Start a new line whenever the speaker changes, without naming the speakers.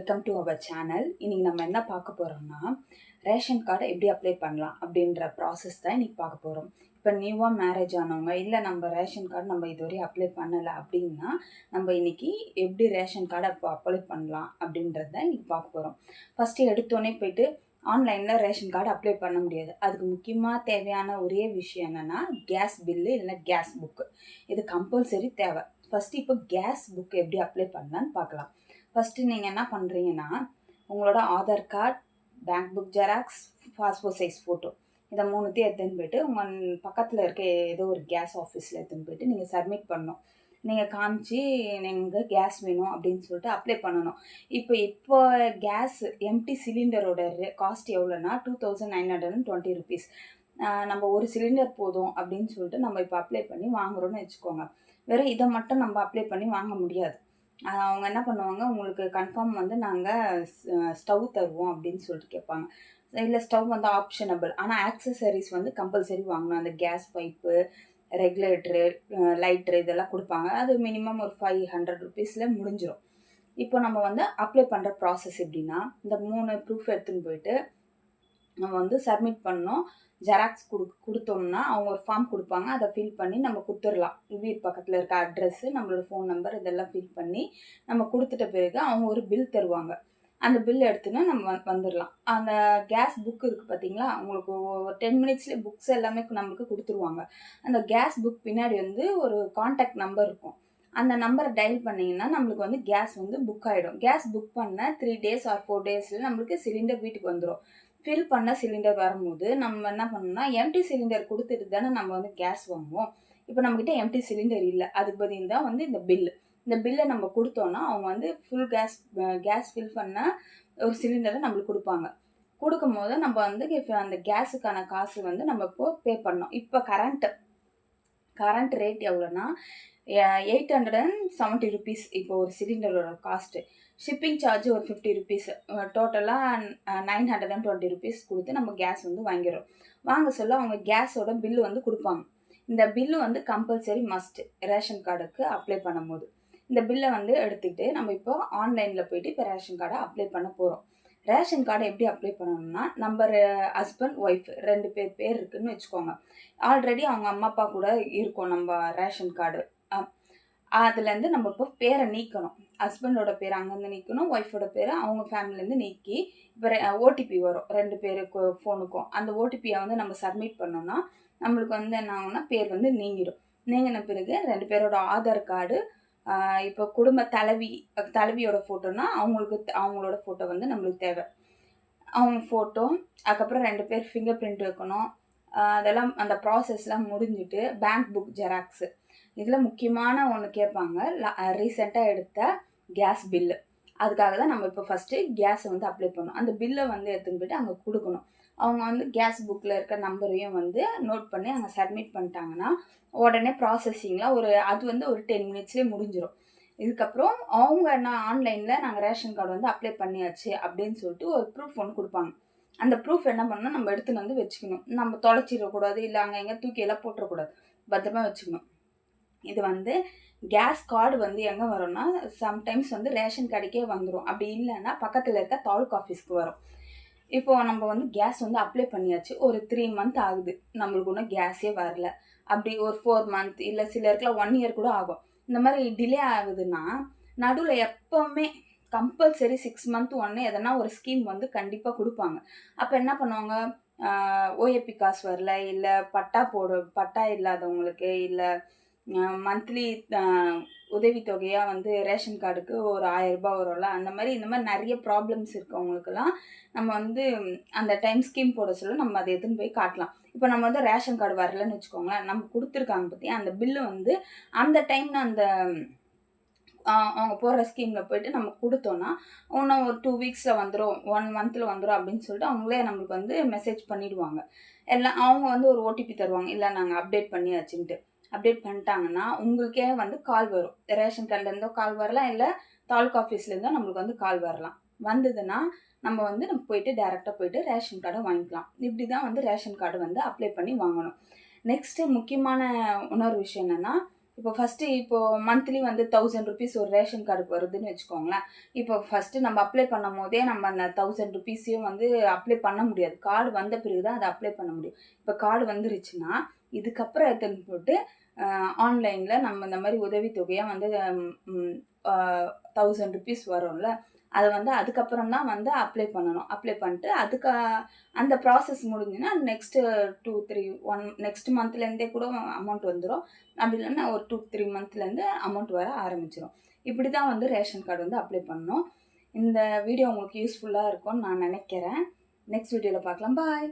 Welcome to our channel இன்றைக்கி நம்ம என்ன பார்க்க போகிறோம்னா ரேஷன் கார்டை எப்படி அப்ளை பண்ணலாம் அப்படின்ற ப்ராசஸ் தான் இன்றைக்கி பார்க்க போகிறோம் இப்போ நியூவாக மேரேஜ் ஆனவங்க இல்லை நம்ம ரேஷன் கார்டு நம்ம இதுவரையும் அப்ளை பண்ணலை அப்படின்னா நம்ம இன்னைக்கு எப்படி ரேஷன் கார்டை அப்போ அப்ளை பண்ணலாம் அப்படின்றது தான் இன்றைக்கி பார்க்க போகிறோம் ஃபஸ்ட்டு எடுத்தோடனே போயிட்டு ஆன்லைனில் ரேஷன் கார்டு அப்ளை பண்ண முடியாது. அதுக்கு முக்கியமாக தேவையான ஒரே விஷயம் என்னென்னா கேஸ் பில்லு இல்லைன்னா கேஸ் புக்கு இது கம்பல்சரி தேவை. ஃபஸ்ட்டு இப்போ கேஸ் புக் எப்படி அப்ளை பண்ணலான்னு பார்க்கலாம். ஃபஸ்ட்டு நீங்கள் என்ன பண்ணுறீங்கன்னா உங்களோட Aadhaar card bank book xerox passport size photo இதை மூணுத்தையும் எடுத்துன்னு போயிட்டு உங்கள் பக்கத்தில் இருக்க ஏதோ ஒரு கேஸ் ஆஃபீஸில் எடுத்துன்னு போயிட்டு நீங்கள் சப்மிட் பண்ணணும். நீங்கள் காமிச்சு நீங்கள் கேஸ் வேணும் அப்படின்னு சொல்லிட்டு அப்ளை பண்ணணும். இப்போ இப்போ கேஸ் எம்டி சிலிண்டரோட cost எவ்வளோன்னா two thousand nine hundred and twenty rupees நம்ம ஒரு சிலிண்டர் போதும் அப்படின்னு சொல்லிட்டு நம்ம இப்போ அப்ளை பண்ணி வாங்குறோம்னு வச்சுக்கோங்க. வெறும் இதை மட்டும் நம்ம அப்ளை பண்ணி வாங்க முடியாது. அவங்க என்ன பண்ணுவாங்க உங்களுக்கு கன்ஃபார்ம் வந்து நாங்கள் ஸ்டவ் தருவோம் அப்படின்னு சொல்லிட்டு கேட்பாங்க. இல்லை ஸ்டவ் வந்து ஆப்ஷனபிள் ஆனால் ஆக்சசரிஸ் வந்து கம்பல்சரி வாங்கணும். அந்த கேஸ் பைப்பு ரெகுலேட்ரு லைட்ரு இதெல்லாம் கொடுப்பாங்க. அது மினிமம் ஒரு ஃபைவ் ஹண்ட்ரட் ருபீஸில் முடிஞ்சிடும் இப்போ நம்ம வந்து அப்ளை பண்ணுற ப்ராசஸ் எப்படின்னா இந்த மூணு ப்ரூஃப் எடுத்துன்னு போயிட்டு நம்ம வந்து சப்மிட் பண்ணோம். ஜெராக்ஸ் கொடு கொடுத்தோம்னா அவங்க ஒரு ஃபார்ம் கொடுப்பாங்க. அதை ஃபில் பண்ணி நம்ம கொடுத்துடலாம். வீட்டு பக்கத்தில் இருக்க அட்ரஸ்ஸு நம்மளோட ஃபோன் நம்பர் இதெல்லாம் ஃபில் பண்ணி நம்ம கொடுத்துட்ட பிறகு அவங்க ஒரு பில் தருவாங்க. அந்த பில் எடுத்துன்னு நம்ம வந் வந்துடலாம். அந்த கேஸ் புக் இருக்குது பார்த்தீங்களா உங்களுக்கு ஒரு டென் மினிட்ஸ்லேயே புக்ஸ் எல்லாமே நம்மளுக்கு கொடுத்துருவாங்க. அந்த கேஸ் புக் பின்னாடி வந்து ஒரு காண்டாக்ட் நம்பர் இருக்கும். அந்த நம்பரை டைல் பண்ணிங்கன்னா நம்மளுக்கு வந்து கேஸ் வந்து புக் ஆகிடும் கேஸ் புக் பண்ண த்ரீ டேஸ் ஆர் ஃபோர் டேஸில் நம்மளுக்கு சிலிண்டர் வீட்டுக்கு வந்துடும் ஃபில் பண்ண சிலிண்டர் வரும்போது நம்ம என்ன பண்ணோம்னா எம்டி சிலிண்டர் கொடுத்துட்டு தானே நம்ம வந்து கேஸ் வாங்குவோம். இப்போ நம்மக்கிட்ட எம்டி சிலிண்டர் இல்லை. அதுக்கு பதில் தான் வந்து இந்த பில்லு இந்த பில்லை நம்ம கொடுத்தோன்னா அவங்க வந்து ஃபுல் கேஸ் கேஸ் ஃபில் பண்ண ஒரு சிலிண்டரை நம்மளுக்கு கொடுப்பாங்க. கொடுக்கும் போது நம்ம வந்து அந்த கேஸுக்கான காசு வந்து நம்ம இப்போ பே பண்ணோம். இப்போ current current rate எவ்வளோன்னா eight hundred and seventy rupees இப்போ ஒரு சிலிண்டரோட காஸ்ட்டு ஷிப்பிங் சார்ஜ் ஒரு ஃபிஃப்டி ருபீஸ் டோட்டலாக nine hundred and twenty rupees கொடுத்து நம்ம கேஸ் வந்து வாங்கிடுறோம். வாங்க சொல்ல அவங்க கேஸோட பில்லு வந்து கொடுப்பாங்க. இந்த பில்லு வந்து கம்பல்சரி மஸ்ட் ரேஷன் கார்டுக்கு அப்ளை பண்ணும்போது. இந்த பில்லை வந்து எடுத்துக்கிட்டு நம்ம இப்போ ஆன்லைனில் போயிட்டு இப்போ ரேஷன் கார்டை அப்ளை பண்ண போகிறோம் ரேஷன் கார்டை எப்படி அப்ளை பண்ணணும்னா நம்ம ஹஸ்பண்ட் ஒய்ஃப் ரெண்டு பேர் பேர் இருக்குன்னு வச்சுக்கோங்க. ஆல்ரெடி அவங்க அம்மா அப்பா கூட இருக்கும் நம்ம ரேஷன் கார்டு அதுலேருந்து நம்ம இப்போ பேரை நீக்கணும். ஹஸ்பண்டோட பேர் அங்கேருந்து நீக்கணும் ஒய்ஃபோட பேர் அவங்க ஃபேமிலிலேருந்து நீக்கி இப்போ ஓடிபி வரும். ரெண்டு பேருக்கு ஃபோனுக்கும் அந்த ஓடிபியை வந்து நம்ம சப்மிட் பண்ணோம்னா நம்மளுக்கு வந்து என்ன ஆகும்னா பேர் வந்து நீங்கிடும். நீங்கின பிறகு ரெண்டு பேரோட ஆதார் கார்டு இப்போ குடும்ப தலைவி தலைவியோட ஃபோட்டோனா அவங்களுக்கு த- அவங்களோட ஃபோட்டோ வந்து நம்மளுக்கு தேவை. அவங்க ஃபோட்டோ அதுக்கப்புறம் ரெண்டு பேர் ஃபிங்கர் பிரிண்ட் வைக்கணும். அதெல்லாம் அந்த ப்ராசஸ்லாம் முடிஞ்சுட்டு பேங்க் புக் ஜெராக்ஸு இதில் முக்கியமான ஒன்று கேட்பாங்க ரீசெண்டாக எடுத்த கேஸ் பில்லு அதுக்காக தான் நம்ம இப்போ ஃபஸ்ட்டு கேஸை வந்து அப்ளை பண்ணணும். அந்த பில்லை வந்து எடுத்துன்னு போயிட்டு அங்கே கொடுக்கணும். அவங்க வந்து கேஸ் புக்கில் இருக்க நம்பரையும் வந்து நோட் பண்ணி அங்கே சப்மிட் பண்ணிட்டாங்கன்னா உடனே ப்ராசஸிங்கில் ஒரு அது வந்து ஒரு டென் மினிட்ஸ்லேயே முடிஞ்சிடும் இதுக்கப்புறம் அவங்க நான் ஆன்லைனில் நாங்கள் ரேஷன் கார்டு வந்து அப்ளை பண்ணியாச்சு அப்படின்னு சொல்லிட்டு ஒரு ப்ரூஃப் ஒன்று கொடுப்பாங்க. அந்த ப்ரூஃப் என்ன பண்ணணும்? நம்ம எடுத்துன்னு வந்து வச்சுக்கணும். நம்ம தொலைச்சிடக்கூடாது இல்லை அங்கே எங்கே தூக்கி எல்லாம் போட்டுறக்கூடாது. பத்திரமா வச்சுக்கணும். இது வந்து கேஸ் கார்டு வந்து எங்கே வரும்னா சம்டைம்ஸ் வந்து ரேஷன் கடைக்கே வந்துடும் அப்படி இல்லைன்னா பக்கத்தில் இருக்க தாலுக் ஆஃபீஸ்க்கு வரும். இப்போ நம்ம வந்து கேஸ் வந்து அப்ளை பண்ணியாச்சு. ஒரு த்ரீ மந்த் ஆகுது. நம்மளுக்கு ஒன்றும் கேஸே வரல. அப்படி ஒரு ஃபோர் மந்த் இல்லை சிலருக்குலாம் ஒன் இயர் கூட ஆகும். இந்த மாதிரி டிலே ஆகுதுன்னா நடுவில் எப்போவுமே கம்பல்சரி சிக்ஸ் மந்த் ஒன்று எதனா ஒரு ஸ்கீம் வந்து கண்டிப்பாக கொடுப்பாங்க. அப்போ என்ன பண்ணுவாங்க? ஓஏபி காசு வரல இல்லை பட்டா போட பட்டா இல்லாதவங்களுக்கு இல்லை மந்த்லி உதவித்தொகையாக வந்து ரேஷன் கார்டுக்கு ஒரு ஆயிரம் ரூபாய் வரும்ல அந்த மாதிரி இந்த மாதிரி நிறைய ப்ராப்ளம்ஸ் இருக்கவங்களுக்கெல்லாம் நம்ம வந்து அந்த டைம் ஸ்கீம் போட சொல்ல நம்ம அதை எதுன்னு போய் காட்டலாம். இப்போ நம்ம வந்து ரேஷன் கார்டு வரலன்னு வச்சுக்கோங்களேன் நம்ம கொடுத்துருக்காங்க பற்றி அந்த பில்லு வந்து அந்த டைமில் அந்த அவங்க போடுற ஸ்கீமில் போயிட்டு நம்ம கொடுத்தோன்னா இன்னும் ஒரு டூ வீக்ஸில் வந்துடும் ஒன் மந்தில் வந்துடும் அப்படின்னு சொல்லிட்டு அவங்களே நம்மளுக்கு வந்து மெசேஜ் பண்ணிடுவாங்க. எல்லாம் அவங்க வந்து ஒரு ஓடிபி தருவாங்க. இல்லை நாங்கள் அப்டேட் பண்ணியாச்சுன்ட்டு. அப்டேட் பண்ணிட்டாங்கன்னா உங்களுக்கே வந்து கால் வரும். ரேஷன் கார்டுலேருந்தோ கால் வரலாம். இல்லை தாலுக்கா ஆஃபீஸ்லேருந்தோ நம்மளுக்கு வந்து கால் வரலாம். வந்ததுன்னா நம்ம வந்து நம்ம போயிட்டு டேரெக்டாக போயிட்டு ரேஷன் கார்டை வாங்கிக்கலாம். இப்படி தான் வந்து ரேஷன் கார்டு வந்து அப்ளை பண்ணி வாங்கணும். நெக்ஸ்ட்டு முக்கியமான இன்னொரு விஷயம் என்னென்னா இப்போ ஃபஸ்ட்டு இப்போது மந்த்லி வந்து தௌசண்ட் ருபீஸ் ஒரு ரேஷன் கார்டுக்கு வருதுன்னு வச்சுக்கோங்களேன். இப்போ ஃபஸ்ட்டு நம்ம அப்ளை பண்ணும் போதே நம்ம அந்த தௌசண்ட் ருபீஸையும் வந்து அப்ளை பண்ண முடியாது. கார்டு வந்த பிறகு தான் அதை அப்ளை பண்ண முடியும். இப்போ கார்டு வந்துருச்சுன்னா இதுக்கப்புறம் எடுத்துன்னு போட்டு ஆன்லைனில் நம்ம இந்த மாதிரி உதவித்தொகையாக வந்து தௌசண்ட் ருபீஸ் வரும்ல அதை வந்து அதுக்கப்புறம் தான் வந்து அப்ளை பண்ணணும். அப்ளை பண்ணிட்டு அதுக்கு அந்த process முடிஞ்சுன்னா next two three one next மந்த்லேருந்தே கூட அமௌண்ட் வந்துடும் அப்படி இல்லைன்னா ஒரு டூ த்ரீ மந்த்லேருந்து அமௌண்ட் வர ஆரம்பிச்சிடும் இப்படி தான் வந்து ரேஷன் கார்டு வந்து அப்ளை பண்ணணும். இந்த வீடியோ உங்களுக்கு யூஸ்ஃபுல்லாக இருக்கும்னு நான் நினைக்கிறேன். நெக்ஸ்ட் வீடியோவில் பார்க்கலாம். பாய்